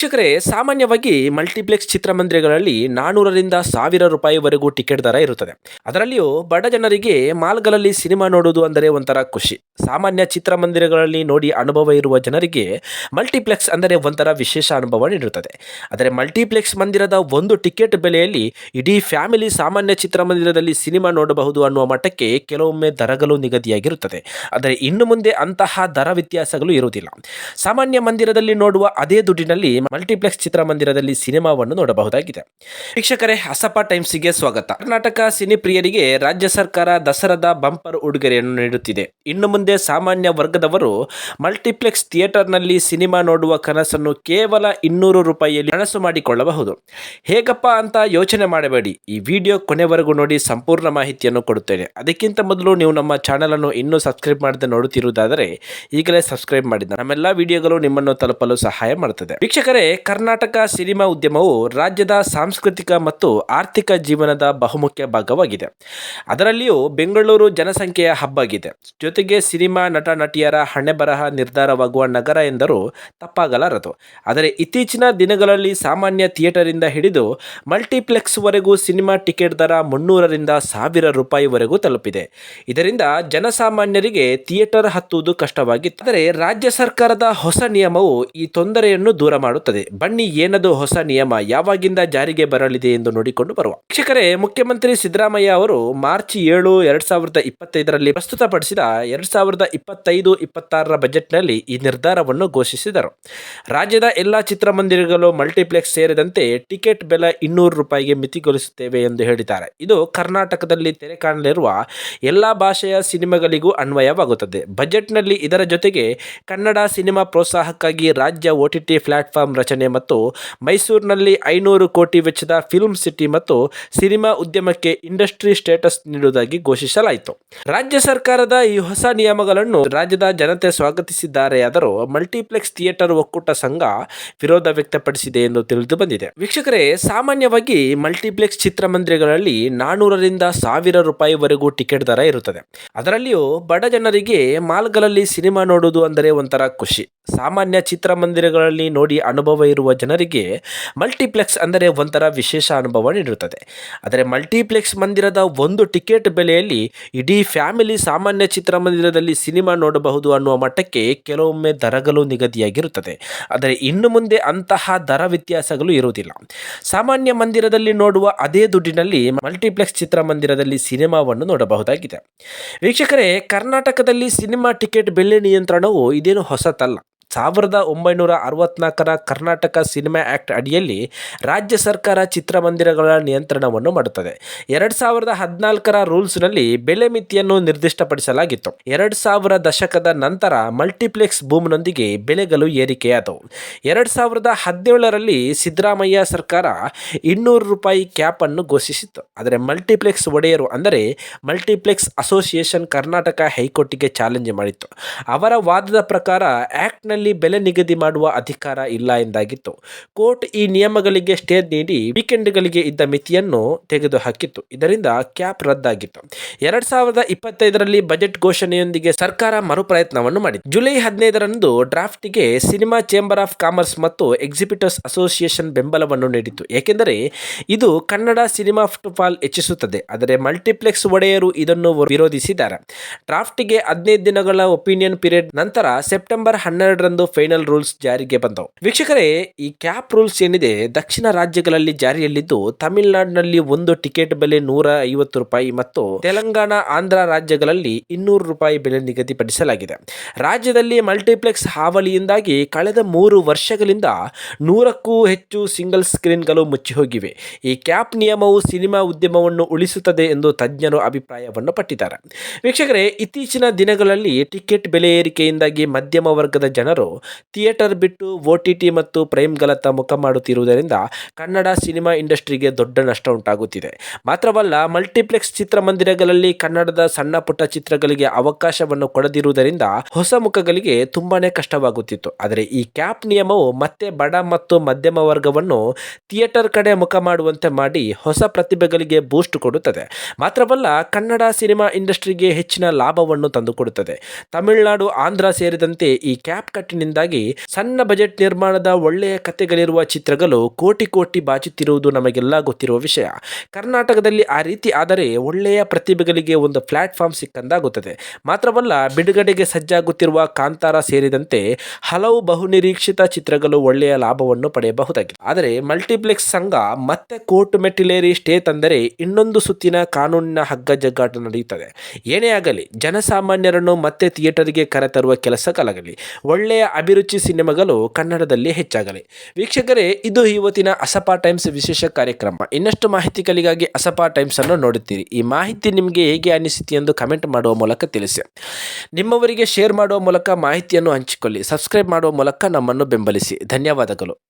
ವೀಕ್ಷಕರೇ, ಸಾಮಾನ್ಯವಾಗಿ ಮಲ್ಟಿಪ್ಲೆಕ್ಸ್ ಚಿತ್ರಮಂದಿರಗಳಲ್ಲಿ ನಾನೂರರಿಂದ ಸಾವಿರ ರೂಪಾಯಿವರೆಗೂ ಟಿಕೆಟ್ ದರ ಇರುತ್ತದೆ. ಅದರಲ್ಲಿಯೂ ಬಡ ಜನರಿಗೆ ಮಾಲ್ಗಳಲ್ಲಿ ಸಿನಿಮಾ ನೋಡುವುದು ಅಂದರೆ ಒಂಥರ ಖುಷಿ. ಸಾಮಾನ್ಯ ಚಿತ್ರಮಂದಿರಗಳಲ್ಲಿ ನೋಡಿ ಅನುಭವ ಇರುವ ಜನರಿಗೆ ಮಲ್ಟಿಪ್ಲೆಕ್ಸ್ ಅಂದರೆ ಒಂಥರ ವಿಶೇಷ ಅನುಭವ ನೀಡುತ್ತದೆ. ಆದರೆ ಮಲ್ಟಿಪ್ಲೆಕ್ಸ್ ಮಂದಿರದ ಒಂದು ಟಿಕೆಟ್ ಬೆಲೆಯಲ್ಲಿ ಇಡೀ ಫ್ಯಾಮಿಲಿ ಸಾಮಾನ್ಯ ಚಿತ್ರಮಂದಿರದಲ್ಲಿ ಸಿನಿಮಾ ನೋಡಬಹುದು ಅನ್ನುವ ಮಟ್ಟಕ್ಕೆ ಕೆಲವೊಮ್ಮೆ ದರಗಳು ನಿಗದಿಯಾಗಿರುತ್ತದೆ. ಆದರೆ ಇನ್ನು ಮುಂದೆ ಅಂತಹ ದರ ವ್ಯತ್ಯಾಸಗಳು ಇರುವುದಿಲ್ಲ. ಸಾಮಾನ್ಯ ಮಂದಿರದಲ್ಲಿ ನೋಡುವ ಅದೇ ದುಡ್ಡಿನಲ್ಲಿ ಮಲ್ಟಿಪ್ಲೆಕ್ಸ್ ಚಿತ್ರಮಂದಿರದಲ್ಲಿ ಸಿನಿಮಾವನ್ನು ನೋಡಬಹುದಾಗಿದೆ. ವೀಕ್ಷಕರೇ, ಅಸಪ ಟೈಮ್ಸ್ಗೆ ಸ್ವಾಗತ. ಕರ್ನಾಟಕ ಸಿನಿ ಪ್ರಿಯರಿಗೆ ರಾಜ್ಯ ಸರ್ಕಾರ ದಸರಾದ ಬಂಪರ್ ಉಡುಗೊರೆಯನ್ನು ನೀಡುತ್ತಿದೆ. ಇನ್ನು ಮುಂದೆ ಸಾಮಾನ್ಯ ವರ್ಗದವರು ಮಲ್ಟಿಪ್ಲೆಕ್ಸ್ ಥಿಯೇಟರ್ನಲ್ಲಿ ಸಿನಿಮಾ ನೋಡುವ ಕನಸನ್ನು ಕೇವಲ ಇನ್ನೂರು ರೂಪಾಯಿಯಲ್ಲಿ ಕನಸು ಮಾಡಿಕೊಳ್ಳಬಹುದು. ಹೇಗಪ್ಪ ಅಂತ ಯೋಚನೆ ಮಾಡಬೇಡಿ. ಈ ವಿಡಿಯೋ ಕೊನೆವರೆಗೂ ನೋಡಿ ಸಂಪೂರ್ಣ ಮಾಹಿತಿಯನ್ನು ಕೊಡುತ್ತೇನೆ. ಅದಕ್ಕಿಂತ ಮೊದಲು ನೀವು ನಮ್ಮ ಚಾನಲ್ ಅನ್ನು ಇನ್ನೂ ಸಬ್ಸ್ಕ್ರೈಬ್ ಮಾಡದೆ ನೋಡುತ್ತಿರುವುದಾದರೆ ಈಗಲೇ ಸಬ್ಸ್ಕ್ರೈಬ್ ಮಾಡಿದ ನಮ್ಮೆಲ್ಲ ವಿಡಿಯೋಗಳು ನಿಮ್ಮನ್ನು ತಲುಪಲು ಸಹಾಯ ಮಾಡುತ್ತದೆ. ವೀಕ್ಷಕರೇ ಕರ್ನಾಟಕ ಸಿನಿಮಾ ಉದ್ಯಮವು ರಾಜ್ಯದ ಸಾಂಸ್ಕೃತಿಕ ಮತ್ತು ಆರ್ಥಿಕ ಜೀವನದ ಬಹುಮುಖ್ಯ ಭಾಗವಾಗಿದೆ. ಅದರಲ್ಲಿಯೂ ಬೆಂಗಳೂರು ಜನಸಂಖ್ಯೆಯ ಹಬ್ಬಾಗಿದೆ ಜೊತೆಗೆ ಸಿನಿಮಾ ನಟ ನಟಿಯರ ಹಣೆಬರಹ ನಿರ್ಧಾರವಾಗುವ ನಗರ ಎಂದರೂ ತಪ್ಪಾಗಲಾರದು. ಆದರೆ ಇತ್ತೀಚಿನ ದಿನಗಳಲ್ಲಿ ಸಾಮಾನ್ಯ ಥಿಯೇಟರಿಂದ ಹಿಡಿದು ಮಲ್ಟಿಪ್ಲೆಕ್ಸ್ವರೆಗೂ ಸಿನಿಮಾ ಟಿಕೆಟ್ ದರ ಮುನ್ನೂರರಿಂದ ಸಾವಿರ ರೂಪಾಯಿವರೆಗೂ ತಲುಪಿದೆ. ಇದರಿಂದ ಜನಸಾಮಾನ್ಯರಿಗೆ ಥಿಯೇಟರ್ ಹತ್ತುವುದು ಕಷ್ಟವಾಗಿತ್ತು. ಆದರೆ ರಾಜ್ಯ ಸರ್ಕಾರದ ಹೊಸ ನಿಯಮವು ಈ ತೊಂದರೆಯನ್ನು ದೂರ ಮಾಡುತ್ತದೆ. ಬನ್ನಿ, ಏನದು ಹೊಸ ನಿಯಮ? ಯಾವಾಗಿಂದ ಜಾರಿಗೆ ಬರಲಿದೆ ಎಂದು ನೋಡಿಕೊಂಡು ಬರುವ. ಶಿಕ್ಷಕರೇ ಮುಖ್ಯಮಂತ್ರಿ ಸಿದ್ದರಾಮಯ್ಯ ಅವರು ಮಾರ್ಚ್ ಏಳು, ಎರಡ್ ಸಾವಿರದ ಇಪ್ಪತ್ತೈದರಲ್ಲಿ ಪ್ರಸ್ತುತಪಡಿಸಿದ ಎರಡ್ ಸಾವಿರದ ಇಪ್ಪತ್ತೈದು, ಇಪ್ಪತ್ತಾರರ ಬಜೆಟ್ನಲ್ಲಿ ಈ ನಿರ್ಧಾರವನ್ನು ಘೋಷಿಸಿದರು. ರಾಜ್ಯದ ಎಲ್ಲ ಚಿತ್ರಮಂದಿರಗಳು ಮಲ್ಟಿಪ್ಲೆಕ್ಸ್ ಸೇರಿದಂತೆ ಟಿಕೆಟ್ ಬೆಲೆ ಇನ್ನೂರು ರೂಪಾಯಿಗೆ ಮಿತಿಗೊಳಿಸುತ್ತೇವೆ ಎಂದು ಹೇಳಿದ್ದಾರೆ. ಇದು ಕರ್ನಾಟಕದಲ್ಲಿ ತೆರೆ ಕಾಣಲಿರುವ ಎಲ್ಲ ಭಾಷೆಯ ಸಿನಿಮಾಗಳಿಗೂ ಅನ್ವಯವಾಗುತ್ತದೆ. ಬಜೆಟ್ನಲ್ಲಿ ಇದರ ಜೊತೆಗೆ ಕನ್ನಡ ಸಿನಿಮಾ ಪ್ರೋತ್ಸಾಹಕ್ಕಾಗಿ ರಾಜ್ಯ ಒ ಟಿ ಟಿ ಪ್ಲಾಟ್ಫಾರ್ಮ್ ರಚನೆ ಮತ್ತು ಮೈಸೂರಿನಲ್ಲಿ ಐನೂರು ಕೋಟಿ ವೆಚ್ಚದ ಫಿಲ್ಮ್ ಸಿಟಿ ಮತ್ತು ಸಿನಿಮಾ ಉದ್ಯಮಕ್ಕೆ ಇಂಡಸ್ಟ್ರಿ ಸ್ಟೇಟಸ್ ನೀಡುವುದಾಗಿ ಘೋಷಿಸಲಾಯಿತು. ರಾಜ್ಯ ಸರ್ಕಾರದ ಈ ಹೊಸ ನಿಯಮಗಳನ್ನು ರಾಜ್ಯದ ಜನತೆ ಸ್ವಾಗತಿಸಿದ್ದಾರೆಯಾದರೂ ಮಲ್ಟಿಪ್ಲೆಕ್ಸ್ ಥಿಯೇಟರ್ ಒಕ್ಕೂಟ ಸಂಘ ವಿರೋಧ ವ್ಯಕ್ತಪಡಿಸಿದೆ ಎಂದು ತಿಳಿದು ಬಂದಿದೆ. ವೀಕ್ಷಕರೇ, ಸಾಮಾನ್ಯವಾಗಿ ಮಲ್ಟಿಪ್ಲೆಕ್ಸ್ ಚಿತ್ರಮಂದಿರಗಳಲ್ಲಿ ನಾನೂರರಿಂದ ಸಾವಿರ ರೂಪಾಯಿವರೆಗೂ ಟಿಕೆಟ್ ದರ ಇರುತ್ತದೆ. ಅದರಲ್ಲಿಯೂ ಬಡ ಜನರಿಗೆ ಮಾಲ್ಗಳಲ್ಲಿ ಸಿನಿಮಾ ನೋಡುವುದು ಅಂದರೆ ಒಂಥರ ಖುಷಿ. ಸಾಮಾನ್ಯ ಚಿತ್ರಮಂದಿರಗಳಲ್ಲಿ ನೋಡಿ ಅನುಭವ ಇರುವ ಜನರಿಗೆ ಮಲ್ಟಿಪ್ಲೆಕ್ಸ್ ಅಂದರೆ ಒಂಥರ ವಿಶೇಷ ಅನುಭವ ನೀಡುತ್ತದೆ ಆದರೆ ಮಲ್ಟಿಪ್ಲೆಕ್ಸ್ ಮಂದಿರದ ಒಂದು ಟಿಕೆಟ್ ಬೆಲೆಯಲ್ಲಿ ಇಡೀ ಫ್ಯಾಮಿಲಿ ಸಾಮಾನ್ಯ ಚಿತ್ರಮಂದಿರದಲ್ಲಿ ಸಿನಿಮಾ ನೋಡಬಹುದು ಅನ್ನುವ ಮಟ್ಟಕ್ಕೆ ಕೆಲವೊಮ್ಮೆ ದರಗಳು ನಿಗದಿಯಾಗಿರುತ್ತದೆ. ಆದರೆ ಇನ್ನು ಮುಂದೆ ಅಂತಹ ದರ ವ್ಯತ್ಯಾಸಗಳು ಇರುವುದಿಲ್ಲ. ಸಾಮಾನ್ಯ ಮಂದಿರದಲ್ಲಿ ನೋಡುವ ಅದೇ ದುಡ್ಡಿನಲ್ಲಿ ಮಲ್ಟಿಪ್ಲೆಕ್ಸ್ ಚಿತ್ರಮಂದಿರದಲ್ಲಿ ಸಿನಿಮಾವನ್ನು ನೋಡಬಹುದಾಗಿದೆ. ವೀಕ್ಷಕರೇ, ಕರ್ನಾಟಕದಲ್ಲಿ ಸಿನಿಮಾ ಟಿಕೆಟ್ ಬೆಲೆ ನಿಯಂತ್ರಣವು ಇದೇನು ಹೊಸತಲ್ಲ. ಸಾವಿರದ ಒಂಬೈನೂರ ಅರವತ್ನಾಲ್ಕರ ಕರ್ನಾಟಕ ಸಿನಿಮಾ ಆ್ಯಕ್ಟ್ ಅಡಿಯಲ್ಲಿ ರಾಜ್ಯ ಸರ್ಕಾರ ಚಿತ್ರಮಂದಿರಗಳ ನಿಯಂತ್ರಣವನ್ನು ಮಾಡುತ್ತದೆ. ಎರಡು ಸಾವಿರದ ಹದಿನಾಲ್ಕರ ರೂಲ್ಸ್ನಲ್ಲಿ ಬೆಲೆ ಮಿತಿಯನ್ನು ನಿರ್ದಿಷ್ಟಪಡಿಸಲಾಗಿತ್ತು. ಎರಡು ಸಾವಿರ ದಶಕದ ನಂತರ ಮಲ್ಟಿಪ್ಲೆಕ್ಸ್ ಬೂಮ್ನೊಂದಿಗೆ ಬೆಲೆಗಳು ಏರಿಕೆಯಾದವು. ಎರಡು ಸಾವಿರದ ಹದಿನೇಳರಲ್ಲಿ ಸಿದ್ದರಾಮಯ್ಯ ಸರ್ಕಾರ ಇನ್ನೂರು ರೂಪಾಯಿ ಕ್ಯಾಪ್ ಅನ್ನು ಘೋಷಿಸಿತ್ತು. ಆದರೆ ಮಲ್ಟಿಪ್ಲೆಕ್ಸ್ ಒಡೆಯರು ಅಂದರೆ ಮಲ್ಟಿಪ್ಲೆಕ್ಸ್ ಅಸೋಸಿಯೇಷನ್ ಕರ್ನಾಟಕ ಹೈಕೋರ್ಟಿಗೆ ಚಾಲೆಂಜ್ ಮಾಡಿತ್ತು. ಅವರ ವಾದದ ಪ್ರಕಾರ ಆ್ಯಕ್ಟ್ನಲ್ಲಿ ಬೆಲೆ ನಿಗದಿ ಮಾಡುವ ಅಧಿಕಾರ ಇಲ್ಲ ಎಂದಾಗಿತ್ತು. ಕೋರ್ಟ್ ಈ ನಿಯಮಗಳಿಗೆ ಸ್ಟೇ ನೀಡಿ ವೀಕೆಂಡ್ಗಳಿಗೆ ಇದ್ದ ಮಿತಿಯನ್ನು ತೆಗೆದುಹಾಕಿತ್ತು. ಇದರಿಂದ ಕ್ಯಾಪ್ ರದ್ದಾಗಿತ್ತು. ಎರಡ್ ಸಾವಿರದ ಇಪ್ಪತ್ತೈದರಲ್ಲಿ ಬಜೆಟ್ ಘೋಷಣೆಯೊಂದಿಗೆ ಸರ್ಕಾರ ಮರುಪ್ರಯತ್ನವನ್ನು ಮಾಡಿತು ಜುಲೈ ಹದಿನೈದರಂದು ಡ್ರಾಫ್ಟ್ಗೆ ಸಿನಿಮಾ ಚೇಂಬರ್ ಆಫ್ ಕಾಮರ್ಸ್ ಮತ್ತು ಎಕ್ಸಿಬಿಟರ್ಸ್ ಅಸೋಸಿಯೇಷನ್ ಬೆಂಬಲವನ್ನು ನೀಡಿತು ಏಕೆಂದರೆ ಇದು ಕನ್ನಡ ಸಿನಿಮಾ ಫುಟ್ಬಾಲ್ ಹೆಚ್ಚಿಸುತ್ತದೆ. ಆದರೆ ಮಲ್ಟಿಪ್ಲೆಕ್ಸ್ ಒಡೆಯರು ಇದನ್ನು ವಿರೋಧಿಸಿದ್ದಾರೆ. ಡ್ರಾಫ್ಟ್ಗೆ ಹದಿನೈದು ದಿನಗಳ ಒಪಿನಿಯನ್ ಪೀರಿಯಡ್ ನಂತರ ಸೆಪ್ಟೆಂಬರ್ ಹನ್ನೆರಡರಂದು ಫೈನಲ್ ರೂಲ್ಸ್ ಜಾರಿಗೆ ಬಂದವು. ವೀಕ್ಷಕರೇ, ಈ ಕ್ಯಾಪ್ ರೂಲ್ಸ್ ಏನಿದೆ, ದಕ್ಷಿಣ ರಾಜ್ಯಗಳಲ್ಲಿ ಜಾರಿಯಲ್ಲಿದ್ದು ತಮಿಳುನಾಡಿನಲ್ಲಿ ಒಂದು ಟಿಕೆಟ್ ಬೆಲೆ ನೂರ ಐವತ್ತು ರೂಪಾಯಿ ಮತ್ತು ತೆಲಂಗಾಣ, ಆಂಧ್ರ ರಾಜ್ಯಗಳಲ್ಲಿ ಇನ್ನೂರು ರೂಪಾಯಿ ಬೆಲೆ ನಿಗದಿಪಡಿಸಲಾಗಿದೆ. ರಾಜ್ಯದಲ್ಲಿ ಮಲ್ಟಿಪ್ಲೆಕ್ಸ್ ಹಾವಳಿಯಿಂದಾಗಿ ಕಳೆದ ಮೂರು ವರ್ಷಗಳಿಂದ ನೂರಕ್ಕೂ ಹೆಚ್ಚು ಸಿಂಗಲ್ ಸ್ಕ್ರೀನ್ಗಳು ಮುಚ್ಚಿ ಹೋಗಿವೆ ಈ ಕ್ಯಾಪ್ ನಿಯಮವು ಸಿನಿಮಾ ಉದ್ಯಮವನ್ನು ಉಳಿಸುತ್ತದೆ ಎಂದು ತಜ್ಞರು ಅಭಿಪ್ರಾಯವನ್ನು ಪಟ್ಟಿದ್ದಾರೆ. ವೀಕ್ಷಕರೇ, ಇತ್ತೀಚಿನ ದಿನಗಳಲ್ಲಿ ಟಿಕೆಟ್ ಬೆಲೆ ಏರಿಕೆಯಿಂದಾಗಿ ಮಧ್ಯಮ ವರ್ಗದ ಜನರು ಥಿಯೇಟರ್ ಬಿಟ್ಟು ಒ ಟಿ ಟಿ ಮತ್ತು ಪ್ರೇಮ್ಗಳತ್ತ ಮುಖ ಮಾಡುತ್ತಿರುವುದರಿಂದ ಕನ್ನಡ ಸಿನಿಮಾ ಇಂಡಸ್ಟ್ರಿಗೆ ದೊಡ್ಡ ನಷ್ಟ ಉಂಟಾಗುತ್ತಿದೆ. ಮಾತ್ರವಲ್ಲ, ಮಲ್ಟಿಪ್ಲೆಕ್ಸ್ ಚಿತ್ರಮಂದಿರಗಳಲ್ಲಿ ಕನ್ನಡದ ಸಣ್ಣ ಪುಟ್ಟ ಚಿತ್ರಗಳಿಗೆ ಅವಕಾಶವನ್ನು ಕೊಡದಿರುವುದರಿಂದ ಹೊಸ ಮುಖಗಳಿಗೆ ತುಂಬಾನೇ ಕಷ್ಟವಾಗುತ್ತಿತ್ತು. ಆದರೆ ಈ ಕ್ಯಾಪ್ ನಿಯಮವು ಮತ್ತೆ ಬಡ ಮತ್ತು ಮಧ್ಯಮ ವರ್ಗವನ್ನು ಥಿಯೇಟರ್ ಕಡೆ ಮುಖ ಮಾಡುವಂತೆ ಮಾಡಿ ಹೊಸ ಪ್ರತಿಭೆಗಳಿಗೆ ಬೂಸ್ಟ್ ಕೊಡುತ್ತದೆ. ಮಾತ್ರವಲ್ಲ, ಕನ್ನಡ ಸಿನಿಮಾ ಇಂಡಸ್ಟ್ರಿಗೆ ಹೆಚ್ಚಿನ ಲಾಭವನ್ನು ತಂದುಕೊಡುತ್ತದೆ. ತಮಿಳುನಾಡು, ಆಂಧ್ರ ಸೇರಿದಂತೆ ಈ ಕ್ಯಾಪ್ ಬಿಕ್ಕಟ್ಟಿನಿಂದಾಗಿ ಸಣ್ಣ ಬಜೆಟ್ ನಿರ್ಮಾಣದ ಒಳ್ಳೆಯ ಕಥೆಗಳಿರುವ ಚಿತ್ರಗಳು ಕೋಟಿ ಕೋಟಿ ಬಾಚುತ್ತಿರುವುದು ನಮಗೆಲ್ಲ ಗೊತ್ತಿರುವ ವಿಷಯ. ಕರ್ನಾಟಕದಲ್ಲಿ ಆ ರೀತಿ ಆದರೆ ಒಳ್ಳೆಯ ಪ್ರತಿಭೆಗಳಿಗೆ ಒಂದು ಪ್ಲಾಟ್ಫಾರ್ಮ್ ಸಿಕ್ಕಂದಾಗುತ್ತದೆ ಮಾತ್ರವಲ್ಲ, ಬಿಡುಗಡೆಗೆ ಸಜ್ಜಾಗುತ್ತಿರುವ ಕಾಂತಾರ ಸೇರಿದಂತೆ ಹಲವು ಬಹುನಿರೀಕ್ಷಿತ ಚಿತ್ರಗಳು ಒಳ್ಳೆಯ ಲಾಭವನ್ನು ಪಡೆಯಬಹುದಾಗಿದೆ. ಆದರೆ ಮಲ್ಟಿಪ್ಲೆಕ್ಸ್ ಸಂಘ ಮತ್ತೆ ಕೋರ್ಟ್ ಮೆಟ್ಟಿಲೇರಿ ಸ್ಟೇ ತಂದರೆ ಇನ್ನೊಂದು ಸುತ್ತಿನ ಕಾನೂನಿನ ಹಗ್ಗ ಜಗ್ಗಾಟ ನಡೆಯುತ್ತದೆ. ಏನೇ ಆಗಲಿ, ಜನಸಾಮಾನ್ಯರನ್ನು ಮತ್ತೆ ಥಿಯೇಟರ್ಗೆ ಕರೆತರುವ ಕೆಲಸಕ್ಕಾಗಲಿ ಒಳ್ಳೆಯ ಅಭಿರುಚಿ ಸಿನಿಮಾಗಳು ಕನ್ನಡದಲ್ಲಿ ಹೆಚ್ಚಾಗಲಿ. ವೀಕ್ಷಕರೇ, ಇದು ಇವತ್ತಿನ ಅಸಪಾ ಟೈಮ್ಸ್ ವಿಶೇಷ ಕಾರ್ಯಕ್ರಮ. ಇನ್ನಷ್ಟು ಮಾಹಿತಿಗಳಿಗಾಗಿ ಅಸಪಾ ಟೈಮ್ಸ್ ಅನ್ನು ನೋಡುತ್ತೀರಿ. ಈ ಮಾಹಿತಿ ನಿಮಗೆ ಹೇಗೆ ಅನಿಸಿತು ಎಂದು ಕಮೆಂಟ್ ಮಾಡುವ ಮೂಲಕ ತಿಳಿಸಿ. ನಿಮ್ಮವರಿಗೆ ಶೇರ್ ಮಾಡುವ ಮೂಲಕ ಮಾಹಿತಿಯನ್ನು ಹಂಚಿಕೊಳ್ಳಿ. ಸಬ್ಸ್ಕ್ರೈಬ್ ಮಾಡುವ ಮೂಲಕ ನಮ್ಮನ್ನು ಬೆಂಬಲಿಸಿ. ಧನ್ಯವಾದಗಳು.